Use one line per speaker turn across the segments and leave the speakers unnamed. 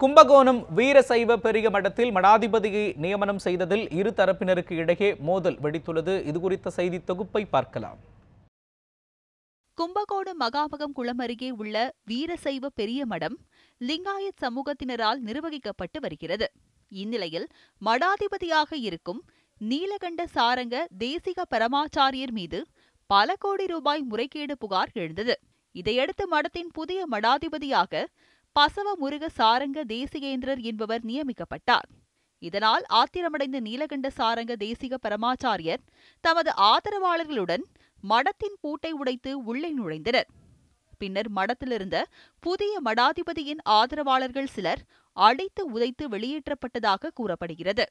கும்பகோணம் வீரசைவ பெரிய மடத்தில் மடாதிபதியை நியமனம் செய்ததில் இரு தரப்பினருக்கு இடையே மோதல் வெடித்துள்ளது. இதுகுறித்த செய்தி தொகுப்பை பார்க்கலாம்.
கும்பகோணம் மகாமகம் குளம் அருகே உள்ள வீரசைவ பெரிய மடம் லிங்காயத் சமூகத்தினரால் நிர்வகிக்கப்பட்டு வருகிறது. இந்நிலையில் மடாதிபதியாக இருக்கும் நீலகண்ட சாரங்க தேசிக பரமாச்சாரியர் மீது பல கோடி ரூபாய் முறைகேடு புகார் எழுந்தது. இதையடுத்து மடத்தின் புதிய மடாதிபதியாக பசவ முருக சாரங்க தேசிகேந்திரர் என்பவர் நியமிக்கப்பட்டார். இதனால் ஆத்திரமடைந்த நீலகண்ட சாரங்க தேசிக பரமாச்சாரியர் தமது ஆதரவாளர்களுடன் மடத்தின் பூட்டை உடைத்து உள்ளே நுழைந்தனர். பின்னர் மடத்திலிருந்த புதிய மடாதிபதியின் ஆதரவாளர்கள் சிலர் அடைத்து உதைத்து வெளியேற்றப்பட்டதாக கூறப்படுகிறது.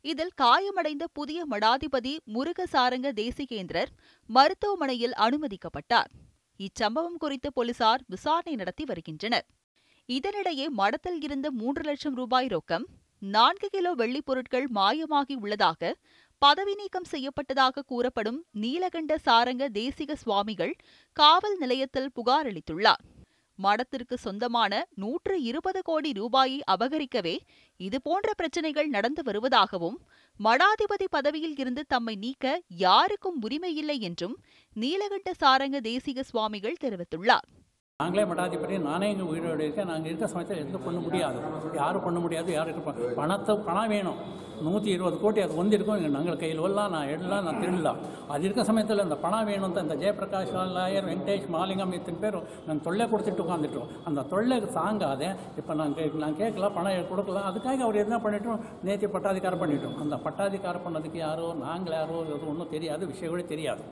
இதில் காயமடைந்த புதிய மடாதிபதி முருகசாரங்க தேசிகேந்திரர் மருத்துவமனையில் அனுமதிக்கப்பட்டார். இச்சம்பவம் குறித்து போலீசார் விசாரணை நடத்தி வருகின்றனர். இதனிடையே மடத்தில் இருந்த மூன்று லட்சம் ரூபாய் ரொக்கம் நான்கு கிலோ வெள்ளிப் பொருட்கள் மாயமாகி உள்ளதாக பதவி நீக்கம் செய்யப்பட்டதாக கூறப்படும் நீலகண்ட சாரங்க தேசிக சுவாமிகள் காவல் நிலையத்தில் புகார் அளித்துள்ளார். மடத்திற்கு சொந்தமான நூற்று இருபது கோடி ரூபாயை அபகரிக்கவே இதுபோன்ற பிரச்சனைகள் நடந்து வருவதாகவும் மடாதிபதி பதவியில் இருந்து தம்மை நீக்க யாருக்கும் உரிமையில்லை என்றும் நீலகண்ட சாரங்க தேசிக சுவாமிகள் தெரிவித்துள்ளார்.
நாங்களே மடாதிபதி நானே எங்கள் உயிரோடு இருக்கேன். நாங்கள் இருக்க சமயத்தில் எதுவும் பண்ண முடியாது. யாரும் பண்ண முடியாது யாருக்கு ப- பணத்தை பணம் வேணும். நூற்றி இருபது கோடி அது வந்திருக்கும். இங்கே நாங்கள் கையில் வரலாம் நான் எடலாம் நான் திருடலாம் அது இருக்க சமயத்தில் இந்த பணம் வேணும் தான். இந்த ஜெயபிரகாஷ் லாயர் வெங்கடேஷ் மாலிங்கம் இத்தனை பேர் நாங்கள் தொல்லை கொடுத்துட்டு உட்காந்துட்டோம் அந்த தொல்லை தாங்காத இப்போ நாங்கள் நான் கேட்கலாம் பணம் கொடுக்கலாம் அதுக்காக அவர் என்ன பண்ணிட்டோம்? நேற்று பட்டாதிகாரம் பண்ணிட்டோம். அந்த பட்டாதிகாரம் பண்ணதுக்கு யாரோ நாங்கள் யாரோ அது ஒன்றும் தெரியாது விஷயம் கூட தெரியாது.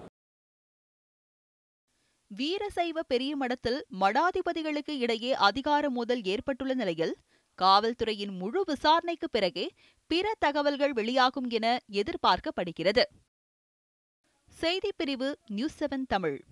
வீரசைவ பெரிய மடத்தில் மடாதிபதிகளுக்கு இடையே அதிகார மோதல் ஏற்பட்டுள்ள நிலையில் காவல்துறையின் முழு விசாரணைக்கு பிறகே பிற தகவல்கள் வெளியாகும் என எதிர்பார்க்கப்படுகிறது. செய்திப் பிரிவு நியூஸ் செவன் தமிழ்.